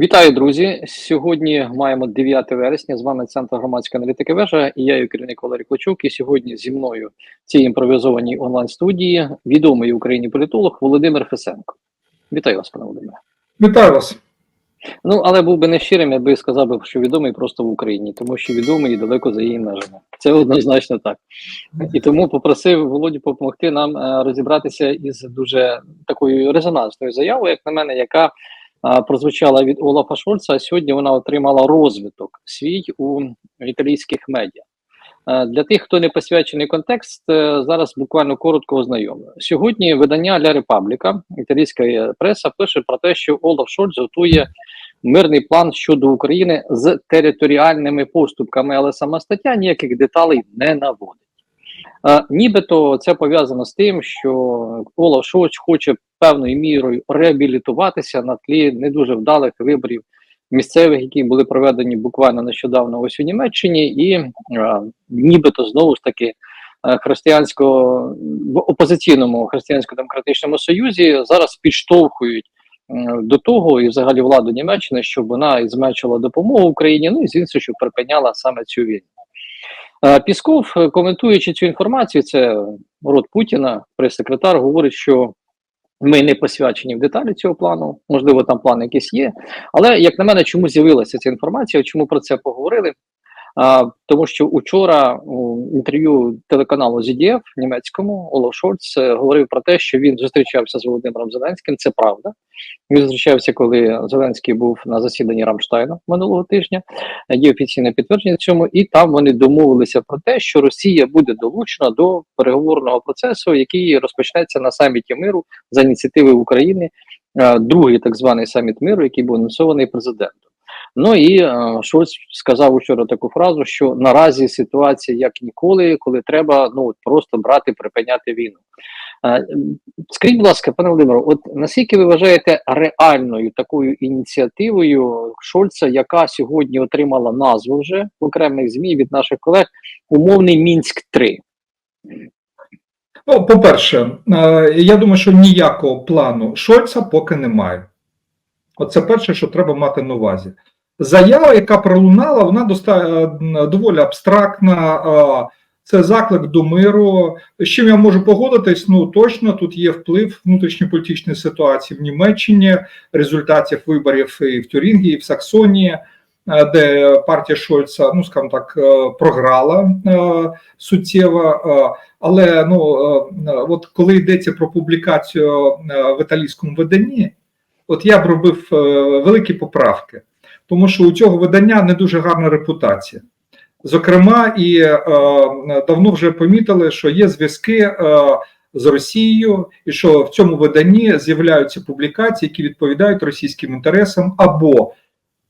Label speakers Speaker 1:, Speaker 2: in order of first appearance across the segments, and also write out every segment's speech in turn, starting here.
Speaker 1: Вітаю, друзі! Сьогодні маємо 9 вересня. З вами Центр громадської аналітики вежа і я, її керівник Валерій Клочук. І сьогодні зі мною в цій імпровізованій онлайн-студії відомий Україні політолог Володимир Фесенко. Вітаю вас, пане Володимире.
Speaker 2: Вітаю вас.
Speaker 1: Ну, але був би не щирим, якби сказав би, що відомий просто в Україні, тому що відомий і далеко за її межами. Це однозначно так. І тому попросив Володю допомогти нам е, розібратися із дуже такою резонансною заявою, як на мене, яка прозвучала від Олафа Шольца, а сьогодні вона отримала розвиток свій у італійських медіа. Для тих, хто не посвячений контекст, е, зараз буквально коротко ознайомлю. Сьогодні видання Ля Репабліка, італійська преса, пише про те, що Олаф Шольц готує мирний план щодо України з територіальними поступками, але сама стаття ніяких деталей не наводить. Е, Нібито це пов'язано з тим, що Олаф Шольц хоче певною мірою реабілітуватися на тлі не дуже вдалих виборів місцевих, які були проведені буквально нещодавно ось у Німеччині, і е, нібито знову ж таки е, християнського в опозиційному християнсько-демократичному союзі зараз підштовхують е, до того і взагалі владу Німеччини, щоб вона і зменшила допомогу Україні, ну і з іншого, щоб припиняла саме цю війну. Пісков, е, коментуючи цю інформацію, це род Путіна, прес-секретар, говорить, що ми не посвячені в деталі цього плану. Можливо, там план якийсь є. Але як на мене, чому з'явилася ця інформація? Чому про це поговорили? А, тому що учора у інтерв'ю телеканалу ZDF німецькому Олаф Шольц е, говорив про те, що він зустрічався з Володимиром Зеленським. Це правда. Він зустрічався, коли Зеленський був на засіданні Рамштайна минулого тижня. Є офіційне підтвердження цьому, і там вони домовилися про те, що Росія буде долучена до переговорного процесу, який розпочнеться на саміті миру за ініціативи України. е, Другий так званий саміт миру, який був анонсований президентом. Ну і е, Шольц сказав учора таку фразу, що наразі ситуація як ніколи, коли треба ну просто брати, припиняти війну. Е, Скажіть, будь ласка, пане Володимире, от наскільки ви вважаєте реальною такою ініціативою Шольца, яка сьогодні отримала назву вже в окремих змі від наших колег, умовний Мінськ 3
Speaker 2: Ну, по-перше, е, я думаю, що ніякого плану Шольца поки немає. Оце перше, що треба мати на увазі. Заява, яка пролунала, вона доста... е, доволі абстрактна. е, Це заклик до миру. З чим я можу погодитись? Ну точно тут є вплив внутрішньополітичної ситуації в Німеччині, результатів виборів і в Тюрінгі, і в Саксонії, е, де партія Шольца, ну скажімо так, програла суттєво. Але ну от коли йдеться про публікацію в італійському виданні, от я б робив великі поправки, тому що у цього видання не дуже гарна репутація. Зокрема, і е, давно вже помітили, що є зв'язки е, з Росією, і що в цьому виданні з'являються публікації, які відповідають російським інтересам, або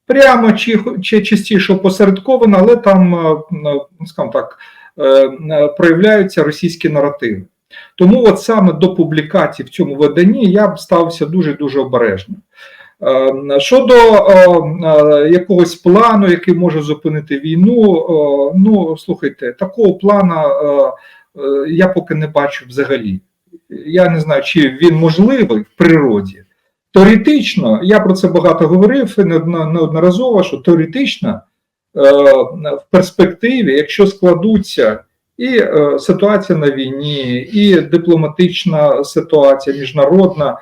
Speaker 2: прямо чи, чи частіше опосередковано, але там, е, ну, скажімо так, е, е, проявляються російські наративи. Тому от саме до публікацій в цьому виданні я б ставився дуже дуже обережно. Е, Щодо е, е, якогось плану, який може зупинити війну, ну слухайте, такого плана е, я поки не бачу взагалі. Я не знаю, чи він можливий в природі. Теоретично, я про це багато говорив неодноразово, що теоретично в перспективі, якщо складуться і ситуація на війні, і дипломатична ситуація міжнародна,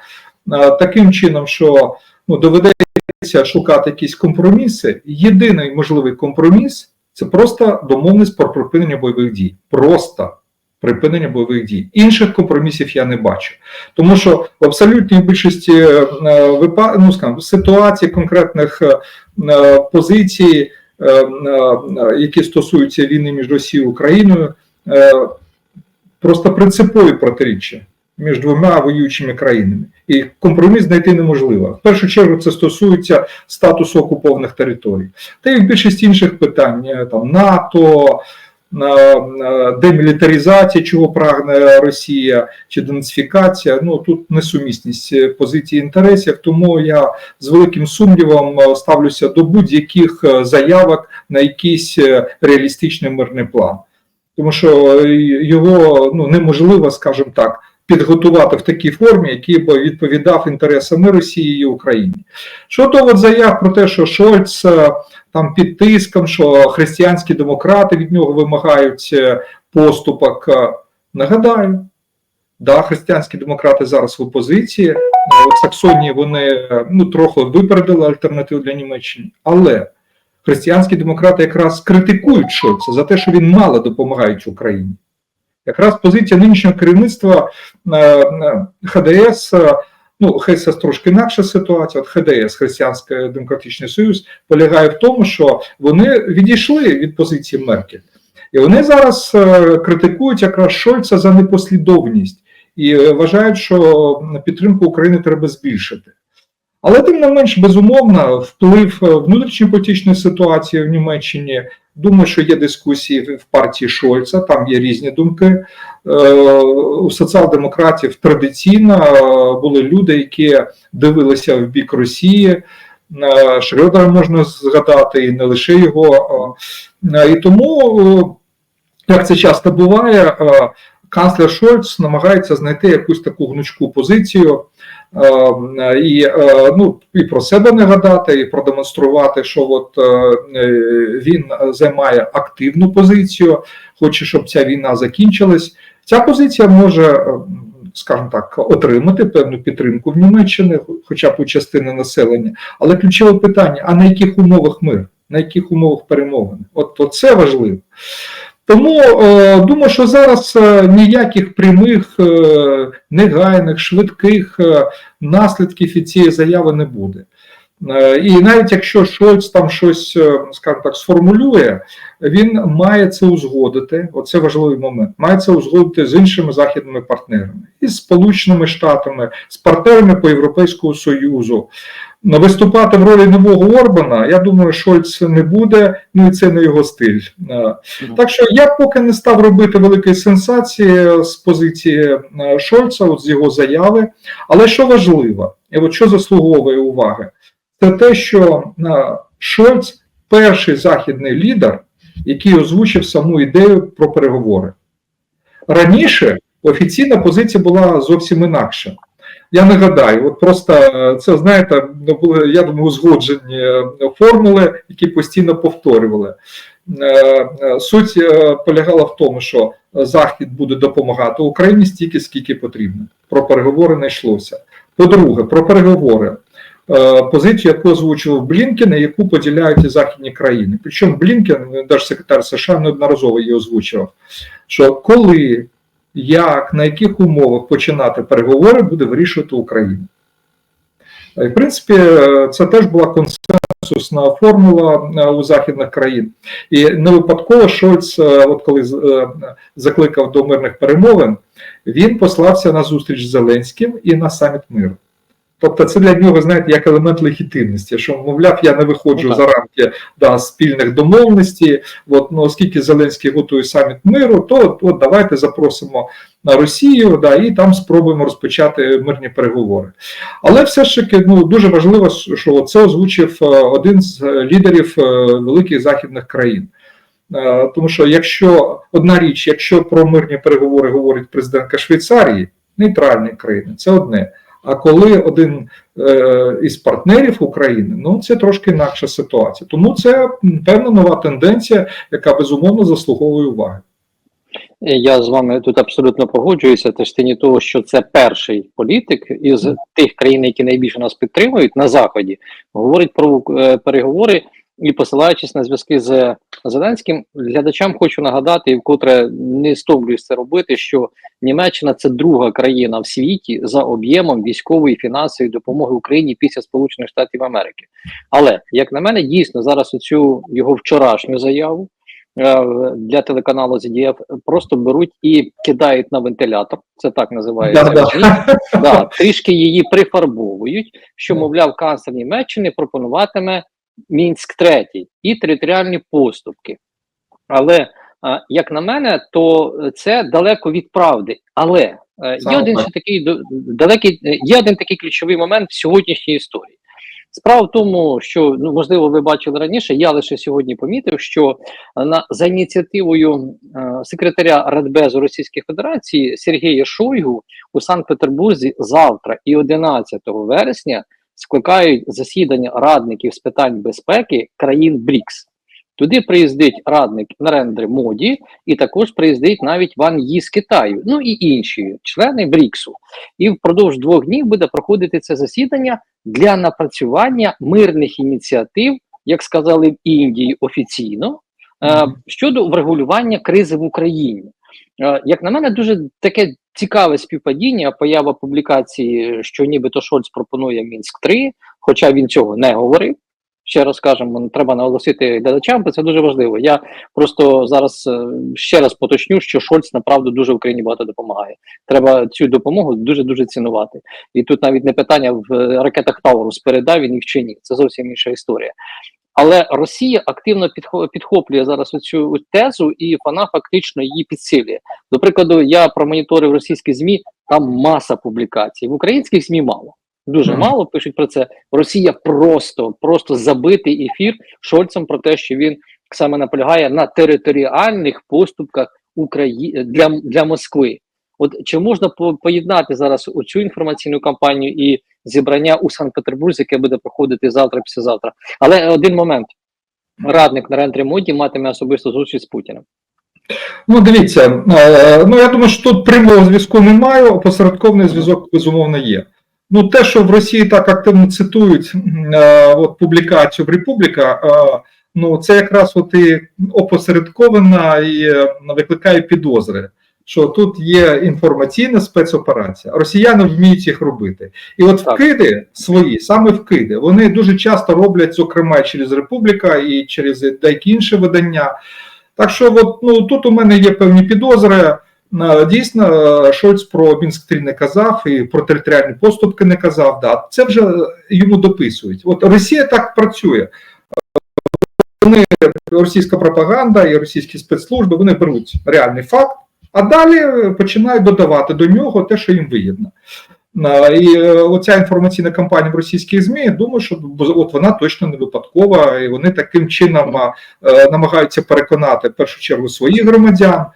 Speaker 2: таким чином, що ну, доведеться шукати якісь компроміси. Єдиний можливий компроміс це просто домовленість про припинення бойових дій. Просто припинення бойових дій. Інших компромісів я не бачу. Тому що в абсолютній більшості е, ну, скажімо, ситуацій, конкретних е, е, позицій, які стосуються війни між Росією і Україною, просто принципові протиріччя між двома воюючими країнами. І компроміс знайти неможливо. В першу чергу це стосується статусу окупованих територій. Та й в більшості інших питань е, там НАТО, е, е, демілітаризація, чого прагне Росія, чи денацифікація. Ну тут несумісність позицій інтересів. Тому я з великим сумнівом ставлюся до будь-яких заявок на якийсь реалістичний мирний план. Тому що його ну неможливо, скажімо так, підготувати в такій формі, який би відповідав інтересам і Росії і України. Щодо от заяв про те, що Шольц е, там під тиском, що християнські демократи від нього вимагають е, поступок. е, Нагадаю, да, християнські демократи зараз в опозиції. В Саксонії вони ну, трохи випередили альтернативу для Німеччини, але християнські демократи якраз критикують Шольца за те, що він мало допомагає Україні. Якраз позиція нинішнього керівництва ХДС. е, Ну, ХСС трошки інакша ситуація. От ХДС, Християнський Демократичний Союз, полягає в тому, що вони відійшли від позиції Меркель. І вони зараз е, критикують якраз Шольца за непослідовність і е, вважають, що підтримку України треба збільшити. Але тим не менш, безумовно, вплив внутрішньополітичної ситуації в Німеччині. Думаю, що є дискусії в партії Шольца, там є різні думки. Е, У соціал-демократів традиційно е, були люди, які дивилися в бік Росії. Е, Шрёдера можна згадати, і не лише його. І тому, як це часто буває, канцлер Шольц намагається знайти якусь таку гнучку позицію. І ну, і про себе не гадати, і продемонструвати, що от він займає активну позицію, хоче, щоб ця війна закінчилась. Ця позиція може, е, скажімо так, отримати певну підтримку в Німеччині, хоча б у частини населення. Але ключове питання: а на яких умовах мир, на яких умовах перемовини? От, це важливо. Тому е, думаю, що зараз е, ніяких прямих, негайних, швидких наслідків від цієї заяви не буде. Е, і навіть якщо Шольц там щось, е, скажімо так, сформулює, він має це узгодити. Оце важливий момент. Має це узгодити з іншими західними партнерами, із Сполученими Штатами, з партнерами по Європейському Союзу. Ну, Виступати в ролі нового Орбана, я думаю, Шольц не буде, ну і це не його стиль. Е, Так що я поки не став робити великої сенсації з позиції Шольца, от з його заяви. Але що важливо, і от що заслуговує уваги, це те, що е, Шольц перший західний лідер, який озвучив саму ідею про переговори. Раніше офіційна позиція була зовсім інакша. Я нагадаю, от просто е, це знаєте, ну, були, я думаю, узгоджені е, формули, які постійно повторювали. Суть полягала в тому, що Захід буде допомагати Україні стільки, скільки потрібно. Про переговори не йшлося. По-друге, про переговори. Е, Позицію, яку озвучував Блінкен, і яку поділяють і західні країни. Причому Блінкен, держсекретар США, неодноразово її озвучував, що коли, як, на яких умовах починати переговори, буде вирішувати Україна. І, в принципі, е, це теж була консенсусна формула е, у західних країн. І не випадково Шольц, от коли закликав до мирних перемовин, він послався на зустріч з Зеленським і на саміт миру. Тобто це для нього, знаєте, як елемент легітимності, що, мовляв, я не виходжу
Speaker 1: Ну,
Speaker 2: за рамки да, спільних домовленостей. От, ну, оскільки Зеленський готує саміт миру, то от, от давайте запросимо на Росію да, і там спробуємо розпочати мирні переговори. Але все ж таки ну, дуже важливо, що це озвучив е, один з е, лідерів е, великих західних країн. Тому що якщо одна річ, якщо про мирні переговори говорить президентка Швейцарії, нейтральної країни, це одне. А коли один е, із партнерів України, ну це трошки інакша ситуація. Тому це певна нова тенденція, яка безумовно заслуговує уваги.
Speaker 1: Я з вами тут абсолютно погоджуюся. Та тині того, що це перший політик із тих країн, які найбільше нас підтримують на заході, говорить про е, переговори і посилаючись на зв'язки з Зеленським, глядачам хочу нагадати, і вкотре не стомлююсь це робити, що Німеччина це друга країна в світі за об'ємом військової і фінансової допомоги Україні після Сполучених Штатів Америки. Але як на мене, дійсно зараз оцю його вчорашню заяву е, для телеканалу ZDF просто беруть і кидають на вентилятор. Це так називається.
Speaker 2: Да-да.
Speaker 1: Да, трішки її прифарбовують, що, мовляв, канцлер Німеччини пропонуватиме Мінськ третій і територіальні поступки. Але як на мене, то це далеко від правди. Але е, є один такий далекий, е, є один такий ключовий момент в сьогоднішній історії. Справа в тому, що ну можливо, ви бачили раніше. Я лише сьогодні помітив, що на за ініціативою е, секретаря Радбезу Російської Федерації Сергія Шойгу у Санкт-Петербурзі завтра і 11 вересня скликають засідання радників з питань безпеки країн БРІКС. Туди приїздить радник Нарендри Моді, і також приїздить навіть Ван Ї з Китаю, ну і інші члени БРІКСу. І впродовж двох днів буде проходити це засідання для напрацювання мирних ініціатив, як сказали в Індії офіційно, е, щодо врегулювання кризи в Україні. Е, як на мене, дуже таке цікаве співпадіння, поява публікації, що нібито Шольц пропонує Мінськ 3 хоча він цього не говорив. Ще раз кажемо, треба наголосити глядачам, бо це дуже важливо. Я просто зараз е, ще раз поточню, що Шольц направду дуже Україні багато допомагає. Треба цю допомогу дуже дуже цінувати. І тут навіть не питання в е, ракетах Таурус передав він їх чи ні. Це зовсім інша історія. Але Росія активно підхо- підхоплює зараз оцю тезу, і вона фактично її підсилює. До прикладу, я промоніторив російські змі, там маса публікацій. В українських змі мало. Дуже мало пишуть про це. Росія просто, просто забитий ефір Шольцем про те, що він саме наполягає на територіальних поступках Украї... для, для Москви. От чи можна по- поєднати зараз оцю інформаційну кампанію і зібрання у Санкт-Петербурзі, яке буде проходити завтра, післязавтра? Але один момент: радник на рентрі моді матиме особисту зустріч з Путіним.
Speaker 2: Ну, дивіться, е, ну я думаю, що тут прямого зв'язку немає, опосередкований зв'язок безумовно є. Ну, те, що в Росії так активно цитують е, от публікацію в Републіка, е, ну це якраз от і опосередкована і викликає підозри, що тут є інформаційна спецоперація. Росіяни вміють їх робити. І от
Speaker 1: Так.
Speaker 2: вкиди свої, саме вкиди, вони дуже часто роблять, зокрема, через Републіка і через деякі інші видання. Так що, от, ну, тут у мене є певні підозри. Е, Дійсно, е, Шольц про Мінськ 3 не казав і про територіальні поступки не казав. Да. Це вже йому дописують. От Росія так працює. Вони російська пропаганда і російські спецслужби вони беруть реальний факт, а далі починають додавати до нього те, що їм вигідно. Е, І е, оця інформаційна кампанія в російських ЗМІ, я думаю, що от вона точно не випадкова, і вони таким чином е, намагаються переконати в першу чергу своїх громадян,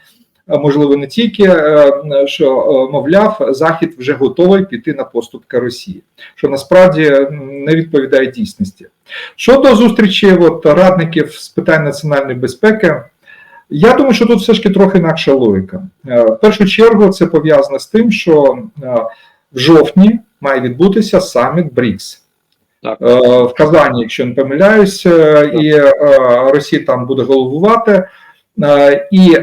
Speaker 2: можливо не тільки, е, що е, мовляв, Захід вже готовий піти на поступки Росії, що насправді не відповідає дійсності. Щодо зустрічі от, радників з питань національної безпеки, я думаю, що тут все ж таки трохи інакша логіка. Е, В першу чергу це пов'язано з тим, що е, в жовтні має відбутися саміт БРІКС.
Speaker 1: Так.
Speaker 2: Е, В Казані, якщо не помиляюсь, і Росія там буде головувати. І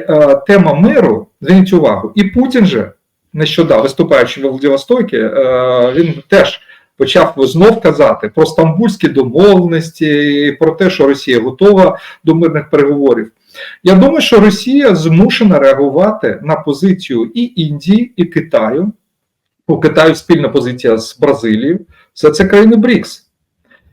Speaker 2: тема миру, зверніть увагу, і Путін же нещодавно, виступаючи в Владивостокі, він теж почав знов казати про стамбульські домовленості, про те, що Росія готова до мирних переговорів. Я думаю, що Росія змушена реагувати на позицію і Індії, і Китаю. У Китаю спільна позиція з Бразилією. Все це країни БРІКС.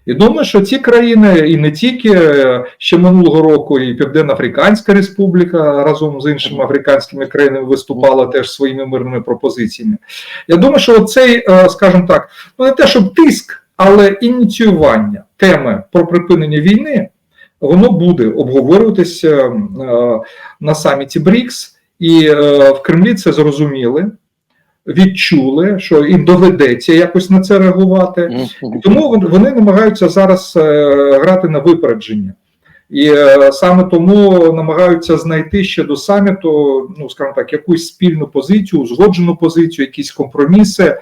Speaker 2: І думаю, що ці країни, і не тільки е, ще минулого року, і Південно-Африканська Республіка разом з іншими африканськими країнами виступала теж своїми мирними пропозиціями. Я думаю, що цей, е, скажімо так, ну не те, щоб тиск, але ініціювання теми про припинення війни, воно буде обговорюватися е, на саміті БРІКС, і е, в Кремлі це зрозуміли. Відчули, що їм доведеться якось на це реагувати,
Speaker 1: Мгм.
Speaker 2: тому вони намагаються зараз е, грати на випередження. І саме тому намагаються знайти ще до саміту, ну скажімо так, якусь спільну позицію, узгоджену позицію, якісь компроміси.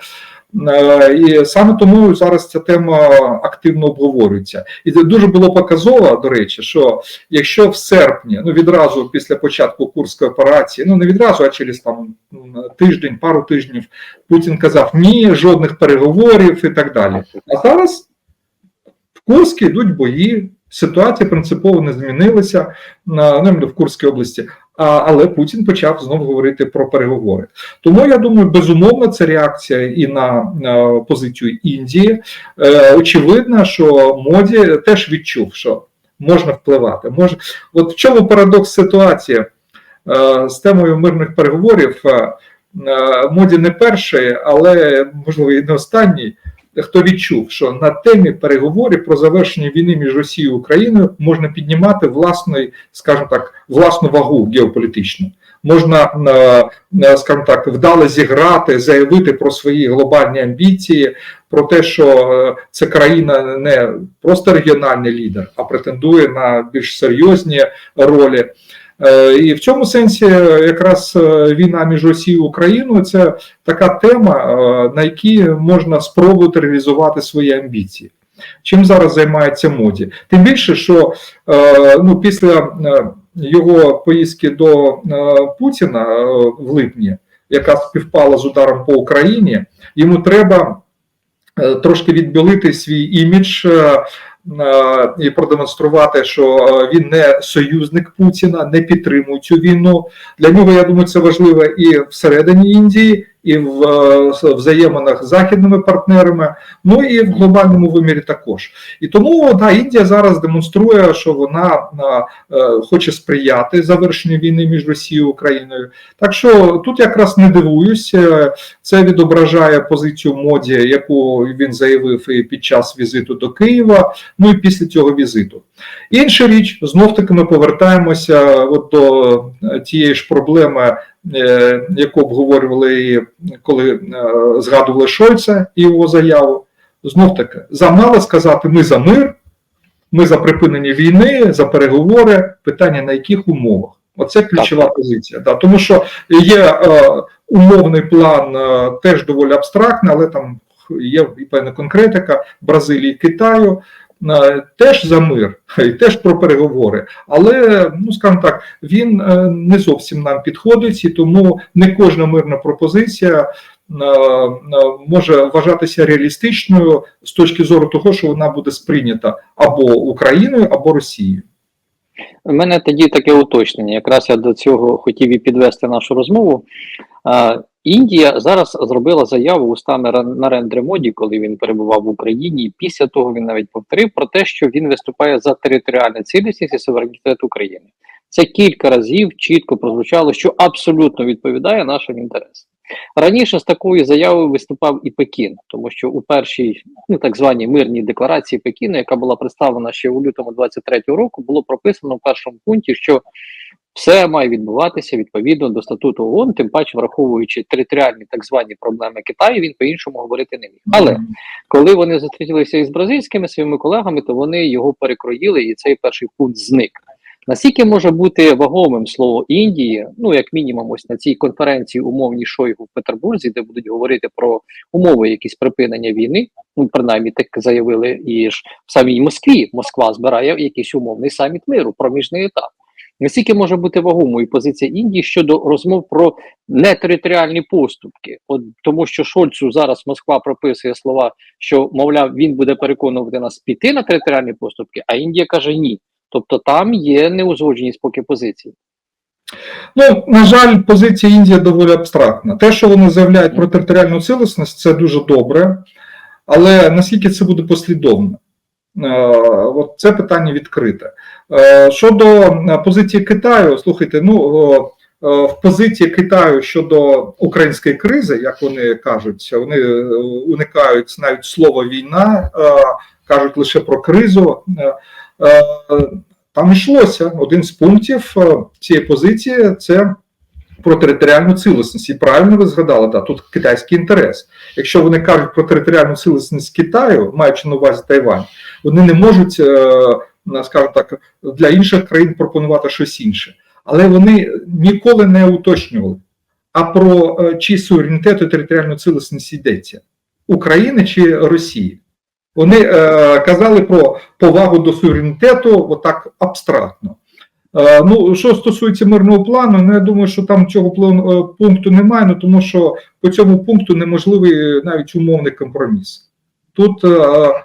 Speaker 2: Е, І саме тому зараз ця тема активно обговорюється. І це дуже було показово, до речі, що якщо в серпні, ну відразу після початку курської операції, ну не відразу, а через там тиждень, пару тижнів, Путін казав ні, жодних переговорів і так далі. А зараз в Курській йдуть бої, ситуація принципово не змінилася на ну, в Курській області. Але Путін почав знову говорити про переговори. Тому я думаю, безумовно, це реакція і на, на позицію Індії. Е, очевидно, що моді теж відчув, що можна впливати. Може, от в чому парадокс ситуації е, з темою мирних переговорів? Е, е, моді не перший, але можливо і не останній. Хто відчув, що на темі переговорів про завершення війни між Росією і Україною можна піднімати власний, скажімо так, власну вагу геополітичну. Можна, е, е, скажімо так, вдало зіграти, заявити про свої глобальні амбіції, про те, що е, це країна не просто регіональний лідер, а претендує на більш серйозні ролі. Е, І в цьому сенсі е, якраз е, війна між Росією і Україною це така тема, на якій можна спробувати реалізувати свої амбіції. Чим зараз займається моді? Тим більше, що ну, після його поїздки до Путіна в липні, яка співпала з ударом по Україні, йому треба трошки відбілити свій імідж. Е, І продемонструвати, що е, він не союзник Путіна, не підтримує цю війну. Для нього я думаю, це важливо і всередині Індії, і в е, взаєминах з західними партнерами, ну і в глобальному вимірі також. І тому да, Індія зараз демонструє, що вона е, хоче сприяти завершенню війни між Росією і Україною. Так що тут якраз не дивуюсь, е, це відображає позицію моді, яку він заявив і під час візиту до Києва, ну і після цього візиту. Інша річ, знов таки ми повертаємося от до е, тієї ж проблеми, е, яку обговорювали, коли е, згадували Шольца і його заяву. Знов таки, замало сказати, ми за мир, ми за припинення війни, за переговори, питання на яких умовах. Оце ключова позиція. Да. Тому що є е, умовний план, е, теж доволі абстрактний, але там є і певна конкретика Бразилії, Китаю. Е, Теж за мир і теж про переговори, але ну скажімо так, він е, не зовсім нам підходить, і тому не кожна мирна пропозиція е, може вважатися реалістичною з точки зору того, що вона буде сприйнята або Україною, або Росією.
Speaker 1: У мене тоді таке уточнення. Якраз я до цього хотів і підвести нашу розмову. Індія зараз зробила заяву устами Нарендри Моді, коли він перебував в Україні. Після того він навіть повторив про те, що він виступає за територіальну цілісність і суверенітет України. Це кілька разів чітко прозвучало, що абсолютно відповідає нашим інтересам. Раніше з такою заявою виступав і Пекін, тому що у першій ну так званій мирній декларації Пекіну, яка була представлена ще у лютому 23-го року, було прописано в першому пункті, що все має відбуватися відповідно до статуту ООН, тим паче враховуючи територіальні так звані проблеми Китаю, він по-іншому говорити не міг. Але коли вони зустрілися із бразильськими своїми колегами, то вони його перекроїли, і цей перший пункт зник. Наскільки може бути вагомим слово Індії, ну як мінімум, ось на цій конференції умовній Шойгу в Петербурзі, де будуть говорити про умови якісь припинення війни, ну принаймні так заявили і ж в самій Москві. Москва збирає якийсь умовний саміт миру, проміжний етап. Наскільки може бути вагомою позиція Індії щодо розмов про нетериторіальні поступки? От тому, що Шольцу зараз Москва прописує слова, що мовляв він буде переконувати нас піти на територіальні поступки, а Індія каже ні. Тобто там є неузгодженість поки позиції.
Speaker 2: Ну, на жаль, позиція Індії доволі абстрактна. Те, що вони заявляють про територіальну цілісність, це дуже добре, але наскільки це буде послідовно? Е, От це питання відкрите. Е, Щодо е, позиції Китаю, слухайте, ну в позиції Китаю щодо української кризи, як вони кажуть, вони уникають навіть слова війна, кажуть лише про кризу. Там йшлося один з пунктів цієї позиції це про територіальну цілісність. І правильно ви згадали, да, тут китайський інтерес. Якщо вони кажуть про територіальну цілісність Китаю, маючи на увазі Тайвань, вони не можуть, е, скажімо так, для інших країн пропонувати щось інше. Але вони ніколи не уточнювали. А про е, чий суверенітет і територіальну цілісність йдеться України чи Росії. Вони е, казали про повагу до суверенітету отак абстрактно. Е, ну, що стосується мирного плану, ну я думаю, що там цього плану, е, пункту немає, ну тому що по цьому пункту неможливий навіть умовний компроміс. Тут е,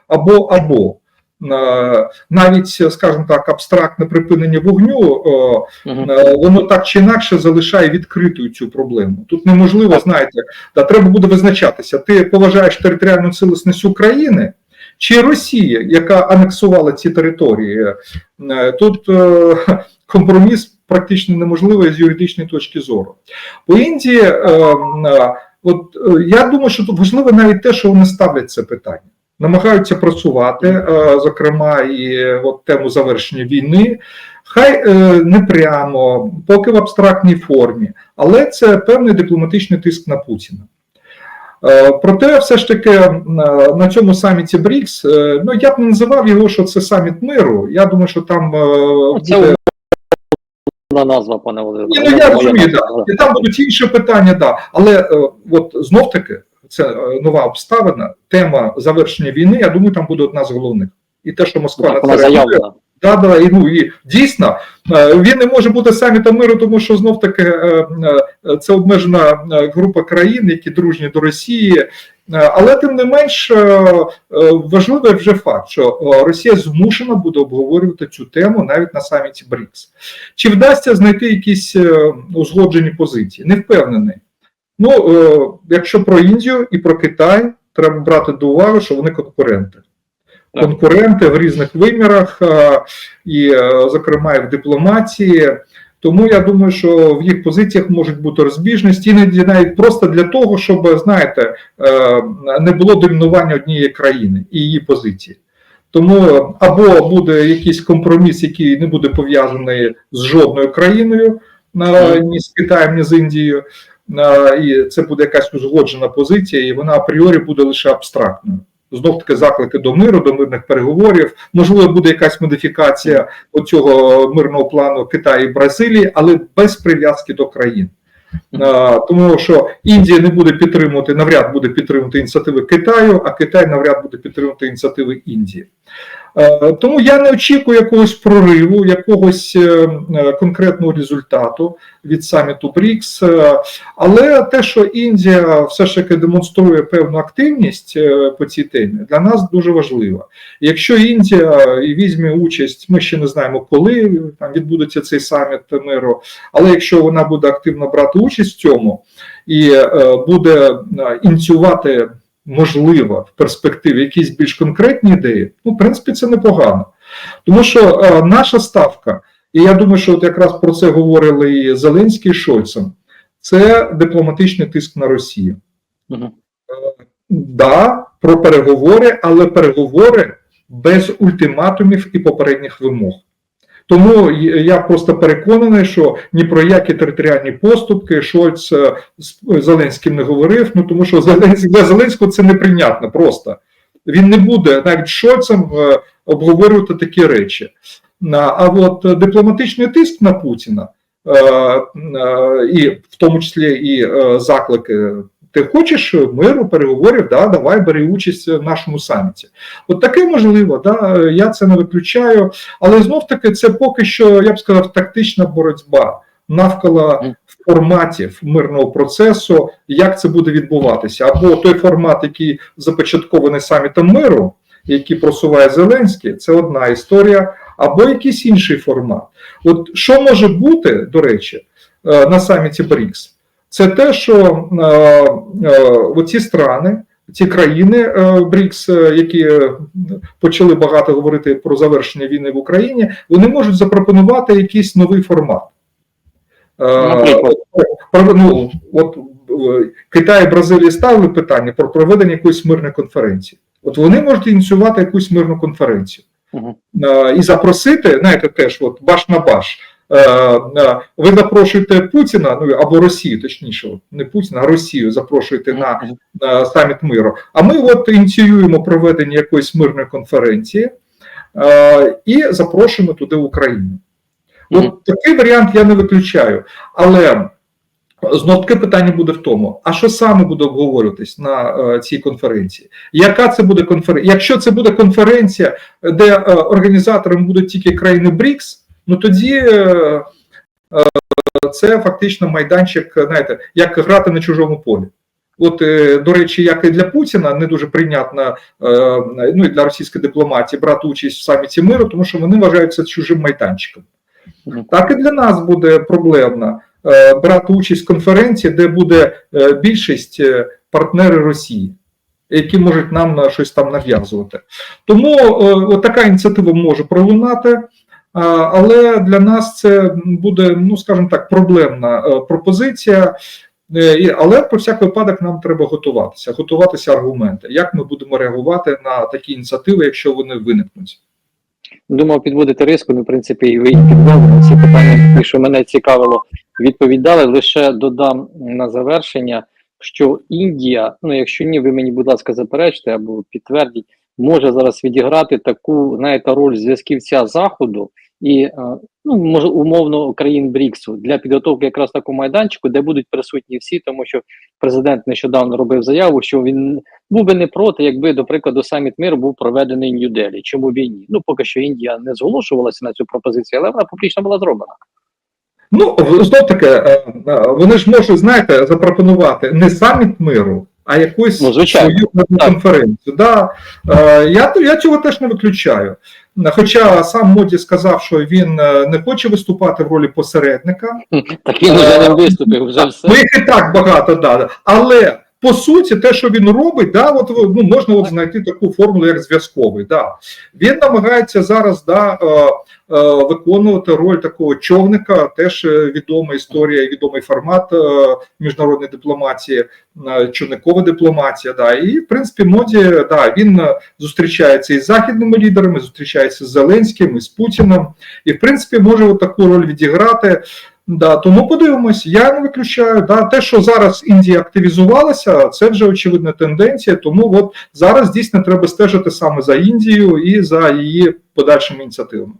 Speaker 2: або або. Навіть, скажімо так, абстрактне припинення вогню, воно так чи інакше залишає відкритою цю проблему. Тут неможливо, знаєте, да, треба буде визначатися, ти поважаєш територіальну цілісність України чи Росія, яка анексувала ці території. Е, Тут е, компроміс практично неможливий з юридичної точки зору. По Індії е, От я думаю, що тут важливо навіть те, що вони ставлять це питання. Намагаються працювати, зокрема, і от тему завершення війни. Хай не прямо, поки в абстрактній формі, але це певний дипломатичний тиск на Путіна. Е, Проте, все ж таки, е, на цьому саміті БРІКС, е, ну я б не називав його, що це саміт миру. Я думаю, що там
Speaker 1: Ну, Це
Speaker 2: буде
Speaker 1: назва, пане Володимире.
Speaker 2: Ні, ну, я розумію,
Speaker 1: назва,
Speaker 2: і там будуть інші питання, да. Але от знов таки, це нова обставина, тема завершення війни. Я думаю, там буде одна з головних. І те, що Москва на це реагує. Да, да, і, ну, і дійсно е, він не може бути самітом миру, тому що знов таки е, е, це обмежена група країн, які дружні до Росії. Але тим не менш важливий вже факт, що Росія змушена буде обговорювати цю тему навіть на саміті БРІКС. Чи вдасться знайти якісь узгоджені позиції? Не впевнений. Ну, якщо про Індію і про Китай, треба брати до уваги, що вони конкуренти. Конкуренти в різних вимірах, е, і, е, зокрема, і в дипломатії. Тому я думаю, що в їх позиціях можуть бути розбіжності, іноді навіть просто для того, щоб знаєте, е, не було домінування однієї країни і її позиції. Тому або буде якийсь компроміс, який не буде пов'язаний з жодною країною, ні з Китаєм, ні з Індією, і це буде якась узгоджена позиція, і вона апріорі буде лише абстрактною. Знов таки заклики до миру, до мирних переговорів. Можливо, буде якась модифікація оцього мирного плану Китаю і Бразилії, але без прив'язки до країн. Тому що Індія не буде підтримувати, навряд буде підтримувати ініціативи Китаю, а Китай навряд буде підтримувати ініціативи Індії. Е, Тому я не очікую якогось прориву, якогось е, е, конкретного результату від саміту БРІКС. Але те, що Індія все ж таки демонструє певну активність по цій темі, для нас дуже важливо. Якщо Індія і візьме участь, ми ще не знаємо, коли там відбудеться цей саміт миру, але якщо вона буде активно брати участь в цьому і буде ініціювати можливо в перспективі якісь більш конкретні ідеї, ну, в принципі, це непогано. Тому що е, наша ставка, і я думаю, що от якраз про це говорили і Зеленський і Шольцем, це дипломатичний тиск на Росію.
Speaker 1: Мгм.
Speaker 2: Да, про переговори, але переговори без ультиматумів і попередніх вимог. Тому я просто переконаний, що ні про які територіальні поступки Шольц е, з Зеленським не говорив. Ну тому що для Зеленського це неприйнятно просто. Він не буде навіть Шольцем е, обговорювати такі речі. А от дипломатичний тиск на Путіна, е, і в тому числі і заклики. Ти хочеш миру, переговорів, да, давай бери участь в нашому саміті. От таке можливо, да, я це не виключаю, але знов таки це поки що, я б сказав, тактична боротьба навколо форматів мирного процесу, як це буде відбуватися. Або той формат, який започаткований самітом миру, який просуває Зеленський, це одна історія, або якийсь інший формат. От що може бути, до речі, е, на саміті БРІКС? Це те, що е, е, оці страни, ці країни е, БРІКС, які почали багато говорити про завершення війни в Україні, вони можуть запропонувати якийсь новий формат.
Speaker 1: Наприклад.
Speaker 2: ну, от Китай і Бразилія ставили питання про проведення якоїсь мирної конференції. От вони можуть ініціювати якусь мирну конференцію е, і запросити, знаєте, теж от баш на баш. Е, е, Ви запрошуєте Путіна, ну або Росію, точніше, не Путіна, а Росію запрошуєте на, на саміт миру. А ми от ініціюємо проведення якоїсь мирної конференції е, і запрошуємо туди Україну. От такий варіант я не виключаю. Але знов таки питання буде в тому: а що саме буде обговорюватись на е, цій конференції? Яка це буде конференція? Якщо це буде конференція, де е, організатором будуть тільки країни БРІКС, ну тоді. е, е, Це фактично майданчик, знаєте, як грати на чужому полі. От, е, до речі, як і для Путіна не дуже прийнятно, ну і для російської дипломатії брати участь в саміті миру, тому що вони вважаються чужим майданчиком. Так і для нас буде проблемно брати участь в конференції, де буде більшість партнери Росії, які можуть нам щось там нав'язувати. Тому от така ініціатива може пролунати. Але для нас це буде, ну скажімо так, проблемна е, пропозиція. Е, Але про всяк випадок нам треба готуватися, готуватися аргументи, як ми будемо реагувати на такі ініціативи, якщо вони виникнуть.
Speaker 1: Думав підводити риску, ну, в принципі, і ви підвели на ці питання, що мене цікавило, відповідали. Лише додам на завершення, що Індія, ну якщо ні, ви мені, будь ласка, заперечте або підтвердіть, може зараз відіграти таку, знаєте, роль зв'язківця заходу і е, ну може умовно країн Бріксу для підготовки якраз такого майданчику, де будуть присутні всі, тому що президент нещодавно робив заяву, що він був би не проти, якби, до прикладу, саміт миру був проведений Нью-Делі. Чому б і ні? Ну поки що Індія не зголошувалася на цю пропозицію, але вона публічно була зроблена.
Speaker 2: Ну, знов таки, е, е, вони ж можуть, знаєте, запропонувати не саміт миру, а якусь
Speaker 1: Ну, звичайно.
Speaker 2: свою конференцію. Да. Е, Я, я цього теж не виключаю. Хоча сам Моді сказав, що він е, не хоче виступати в ролі посередника.
Speaker 1: Так він вже не виступив, вже все.
Speaker 2: Ми їх і так багато, да. Але по суті, те, що він робить, да, от, ну, можна от знайти таку формулу, як зв'язковий. Да. Він намагається зараз да, е, е, виконувати роль такого човника, теж е, відома історія, відомий формат е, міжнародної дипломатії, е, човникова дипломатія. Да. І, в принципі, моді да, він е, зустрічається із західними лідерами, зустрічається з Зеленським, і з Путіним, і, в принципі, може от таку роль відіграти. Да, тому подивимось, я не виключаю. Да, те, що зараз Індія активізувалася, це вже очевидна тенденція. Тому от зараз дійсно треба стежити саме за Індією і за її подальшими ініціативами.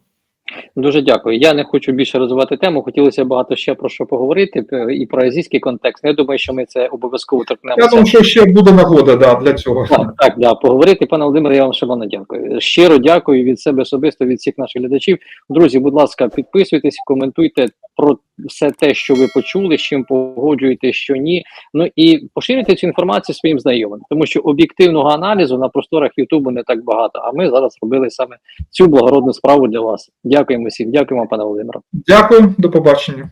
Speaker 1: Дуже дякую. Я не хочу більше розвивати тему. Хотілося багато ще про що поговорити і про азійський контекст. Я думаю, що ми це обов'язково
Speaker 2: Я
Speaker 1: торкнемося.
Speaker 2: думаю, що ще буде нагода да, для цього.
Speaker 1: Так, так, да, поговорити, пане Володимире, я вам шалено дякую. Щиро дякую від себе особисто, від всіх наших глядачів. Друзі, будь ласка, підписуйтесь, коментуйте про все те, що ви почули, з чим погоджуєте, що ні. Ну і поширюйте цю інформацію своїм знайомим, тому що об'єктивного аналізу на просторах Ютубу не так багато. А ми зараз робили саме цю благородну справу для вас. Дякуємо всім. Дякуємо, пане Володимире.
Speaker 2: Дякую, до побачення.